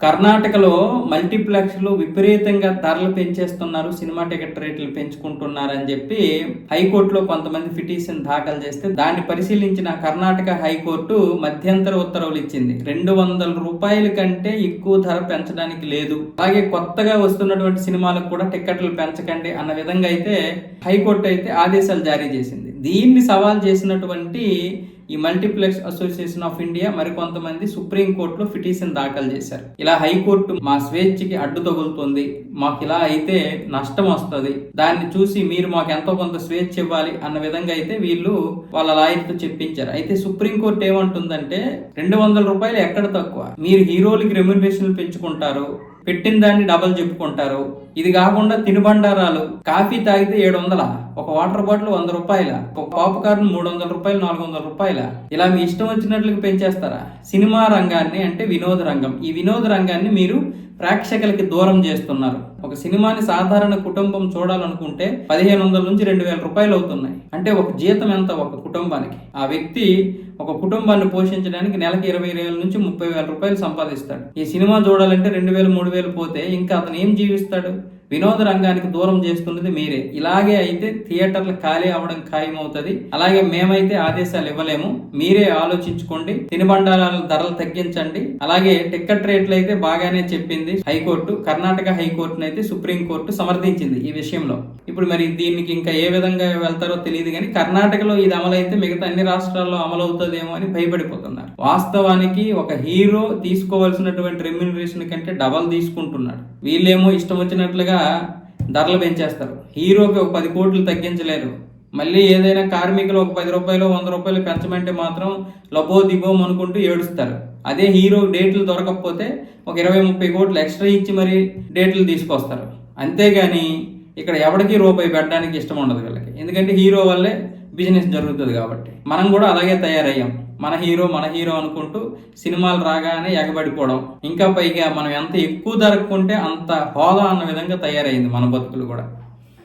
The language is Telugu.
కర్ణాటకలో మల్టీప్లెక్స్లు విపరీతంగా ధరలు పెంచేస్తున్నారు సినిమా టికెట్ రేట్లు పెంచుకుంటున్నారని చెప్పి హైకోర్టులో కొంతమంది పిటిషన్ దాఖలు చేస్తే దాన్ని పరిశీలించిన కర్ణాటక హైకోర్టు మధ్యంతర ఉత్తర్వులు ఇచ్చింది. రెండు వందల రూపాయల కంటే ఎక్కువ ధర పెంచడానికి లేదు. అలాగే కొత్తగా వస్తున్నటువంటి సినిమాలకు కూడా టికెట్లు పెంచకండి అన్న విధంగా అయితే హైకోర్టు అయితే ఆదేశాలు జారీ చేసింది. దీన్ని సవాల్ చేసినటువంటి ఈ మల్టీప్లెక్స్ అసోసియేషన్ ఆఫ్ ఇండియా మరికొంతమంది సుప్రీంకోర్టులో పిటిషన్ దాఖలు చేశారు. ఇలా హైకోర్టు మా స్వేచ్ఛకి అడ్డు తగులుతుంది. మాకు ఇలా అయితే నష్టం వస్తుంది దాన్ని చూసి మీరు మాకు ఎంతో కొంత స్వేచ్ఛ ఇవ్వాలి అన్న విధంగా అయితే వీళ్ళు వాళ్ళ లాయర్తో చెప్పించారు. అయితే సుప్రీంకోర్టు ఏమంటుందంటే రెండు వందల రూపాయలు ఎక్కడ తక్కువ? మీరు హీరోలకి రెమ్యునరేషన్లు పెంచుకుంటారు. పెట్టిన దాన్ని డబల్ చెప్పుకుంటారు. ఇది కాకుండా తినుబండారాలు. కాఫీ తాగితే ఏడు వందల ఒక వాటర్ బాటిల్ వంద రూపాయల? ఒక పాప్కార్న్ మూడు వందల రూపాయలు నాలుగు వందల రూపాయల? ఇలా మీ ఇష్టం వచ్చినట్లుగా పెంచేస్తారా? సినిమా రంగాన్ని అంటే వినోద రంగం. ఈ వినోద రంగాన్ని మీరు ప్రేక్షకులకి దూరం చేస్తున్నారు. ఒక సినిమాని సాధారణ కుటుంబం చూడాలనుకుంటే పదిహేను వందల నుంచి రెండు వేల రూపాయలు అవుతున్నాయి. అంటే ఒక జీతం ఎంత ఒక కుటుంబానికి? ఆ వ్యక్తి ఒక కుటుంబాన్ని పోషించడానికి నెలకి ఇరవై వేల నుంచి ముప్పై వేల రూపాయలు సంపాదిస్తాడు. ఈ సినిమా చూడాలంటే రెండు వేల మూడు వేలు పోతే ఇంకా అతను ఏం జీవిస్తాడు? వినోద రంగానికి దూరం చేస్తున్నది మీరే. ఇలాగే అయితే థియేటర్లు ఖాళీ అవ్వడం ఖాయమవుతుంది. అలాగే మేమైతే ఆదేశాలు ఇవ్వలేము. మీరే ఆలోచించుకోండి. తినుబండారాల ధరలు తగ్గించండి. అలాగే టికెట్ రేట్లు అయితే బాగానే చెప్పింది హైకోర్టు. కర్ణాటక హైకోర్టును అయితే సుప్రీంకోర్టు సమర్థించింది ఈ విషయంలో. ఇప్పుడు మరి దీనికి ఇంకా ఏ విధంగా వెళ్తారో తెలియదు కానీ కర్ణాటకలో ఇది అమలైతే మిగతా అన్ని రాష్ట్రాల్లో అమలవుతుందేమో అని భయపడిపోతున్నారు. వాస్తవానికి ఒక హీరో తీసుకోవాల్సినటువంటి రెమ్యునరేషన్ కంటే డబల్ తీసుకుంటున్నాడు. వీళ్ళేమో ఇష్టం వచ్చినట్లుగా ధరలు పెంచేస్తారు. హీరోకి ఒక పది కోట్లు తగ్గించలేరు మళ్ళీ ఏదైనా కార్మికులు ఒక పది రూపాయలు వంద రూపాయలు పెంచమంటే మాత్రం లబో దిబోం అనుకుంటూ ఏడుస్తారు. అదే హీరో డేట్లు దొరకకపోతే ఒక ఇరవై ముప్పై కోట్లు ఎక్స్ట్రా ఇచ్చి మరీ డేట్లు తీసుకొస్తారు. అంతేగాని ఇక్కడ ఎవరికి రూపాయి పెట్టడానికి ఇష్టం ఉండదు వీళ్ళకి. ఎందుకంటే హీరో వల్లే బిజినెస్ జరుగుతుంది కాబట్టి. మనం కూడా అలాగే తయారయ్యాం. మన హీరో మన హీరో అనుకుంటూ సినిమాలు రాగానే ఎగబడిపోవడం. ఇంకా పైగా మనం ఎంత ఎక్కువ ధరకుంటే అంత హోదా అన్న విధంగా తయారైంది మన బతుకులు కూడా.